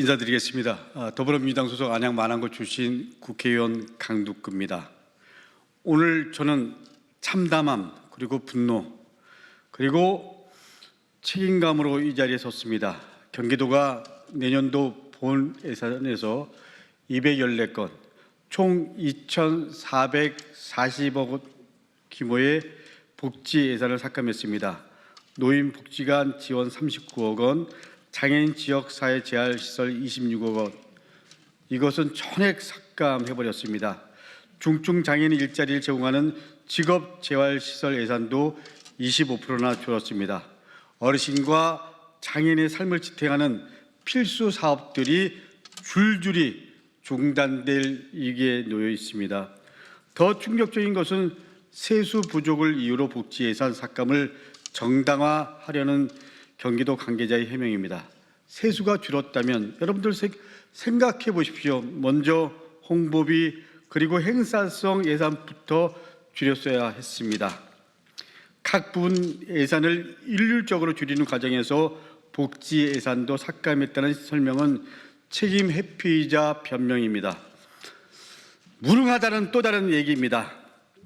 인사드리겠습니다. 아, 더불어민주당 소속 안양 만안구 출신 국회의원 강두구입니다. 오늘 저는 참담함 그리고 분노 그리고 책임감으로 이 자리에 섰습니다. 경기도가 내년도 본 예산에서 214건 총 2,440억 원 규모의 복지 예산을 삭감했습니다. 노인 복지관 지원 39억 원, 장애인 지역 사회 재활 시설 26억 원. 이것은 천액 삭감해 버렸습니다. 중증 장애인 일자리를 제공하는 직업 재활 시설 예산도 25%나 줄었습니다. 어르신과 장애인의 삶을 지탱하는 필수 사업들이 줄줄이 중단될 위기에 놓여 있습니다. 더 충격적인 것은 세수 부족을 이유로 복지 예산 삭감을 정당화하려는 경기도 관계자의 해명입니다. 세수가 줄었다면 여러분들 생- 생각해 보십시오. 먼저 홍보비 그리고 행사성 예산부터 줄였어야 했습니다. 각 부분 예산을 일률적으로 줄이는 과정에서 복지 예산도 삭감했다는 설명은 책임 회피이자 변명입니다. 무능하다는 또 다른 얘기입니다.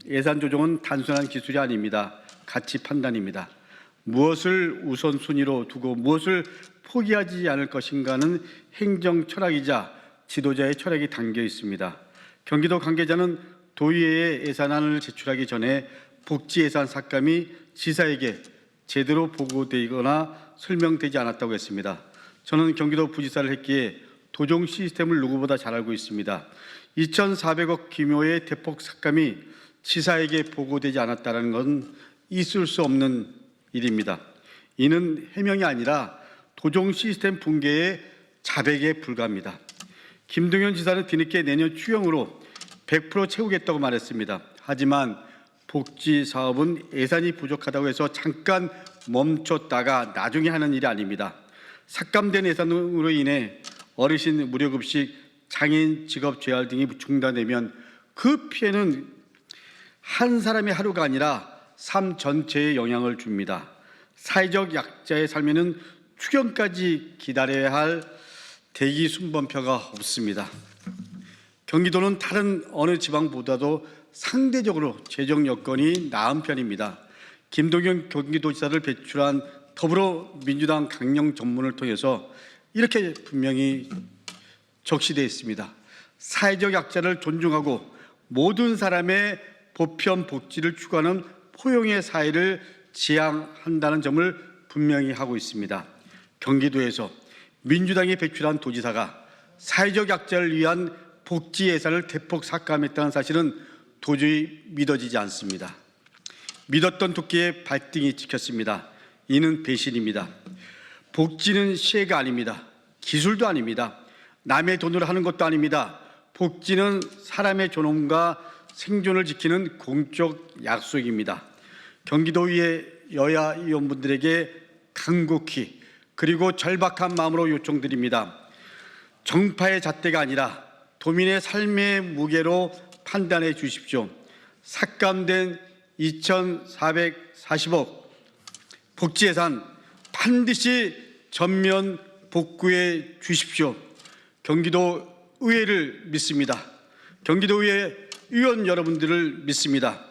예산 조정은 단순한 기술이 아닙니다. 가치 판단입니다. 무엇을 우선순위로 두고 무엇을 포기하지 않을 것인가는 행정 철학이자 지도자의 철학이 담겨 있습니다. 경기도 관계자는 도의회에 예산안을 제출하기 전에 복지 예산 삭감이 지사에게 제대로 보고되거나 설명되지 않았다고 했습니다. 저는 경기도 부지사를 했기에 도정 시스템을 누구보다 잘 알고 있습니다. 2,400억 규모의 대폭 삭감이 지사에게 보고되지 않았다는 건 있을 수 없는 일입니다. 이는 해명이 아니라 도정 시스템 붕괴의 자백에 불과합니다. 김동연 지사는 뒤늦게 내년 추경으로 100% 채우겠다고 말했습니다. 하지만 복지 사업은 예산이 부족하다고 해서 잠깐 멈췄다가 나중에 하는 일이 아닙니다. 삭감된 예산으로 인해 어르신 무료급식, 장애인 직업 재활 등이 중단되면 그 피해는 한 사람의 하루가 아니라 삶 전체에 영향을 줍니다. 사회적 약자의 삶에는 추경까지 기다려야 할 대기 순번표가 없습니다. 경기도는 다른 어느 지방보다도 상대적으로 재정 여건이 나은 편입니다. 김동연 경기도지사를 배출한 더불어민주당 강령 전문을 통해서 이렇게 분명히 적시되어 있습니다. 사회적 약자를 존중하고 모든 사람의 보편 복지를 추구하는 포용의 사회를 지향한다는 점을 분명히 하고 있습니다. 경기도에서 민주당이 배출한 도지사가 사회적 약자를 위한 복지 예산을 대폭 삭감했다는 사실은 도저히 믿어지지 않습니다. 믿었던 토끼의 발등이 찍혔습니다. 이는 배신입니다. 복지는 시혜가 아닙니다. 기술도 아닙니다. 남의 돈으로 하는 것도 아닙니다. 복지는 사람의 존엄과 생존을 지키는 공적 약속입니다. 경기도의회 여야 의원분들에게 간곡히 그리고 절박한 마음으로 요청드립니다. 정파의 잣대가 아니라 도민의 삶의 무게로 판단해 주십시오. 삭감된 2,440억 복지 예산 반드시 전면 복구해 주십시오. 경기도 의회를 믿습니다. 경기도 의회 의원 여러분들을 믿습니다.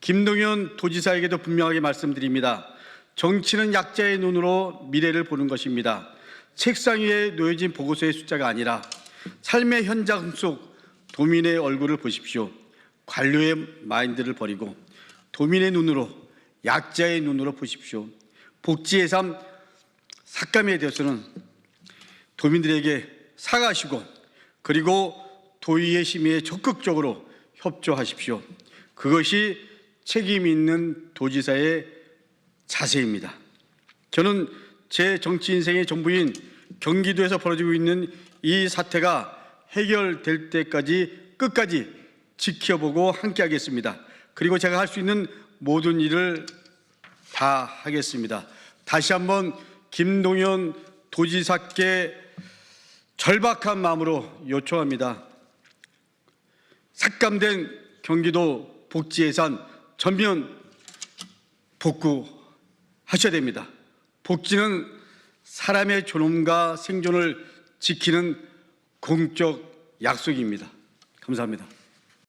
김동연 도지사에게도 분명하게 말씀드립니다. 정치는 약자의 눈으로 미래를 보는 것입니다. 책상 위에 놓여진 보고서의 숫자가 아니라 삶의 현장 속 도민의 얼굴을 보십시오. 관료의 마인드를 버리고 도민의 눈으로 약자의 눈으로 보십시오. 복지 예산 삭감에 대해서는 도민들에게 사과하시고 그리고 도의의 심의에 적극적으로 협조하십시오. 그것이 책임 있는 도지사의 자세입니다. 저는 제 정치 인생의 전부인 경기도에서 벌어지고 있는 이 사태가 해결될 때까지 끝까지 지켜보고 함께 하겠습니다. 그리고 제가 할 수 있는 모든 일을 다 하겠습니다. 다시 한번 김동연 도지사께 절박한 마음으로 요청합니다. 삭감된 경기도 복지 예산 전면 복구하셔야 됩니다. 복지는 사람의 존엄과 생존을 지키는 공적 약속입니다. 감사합니다.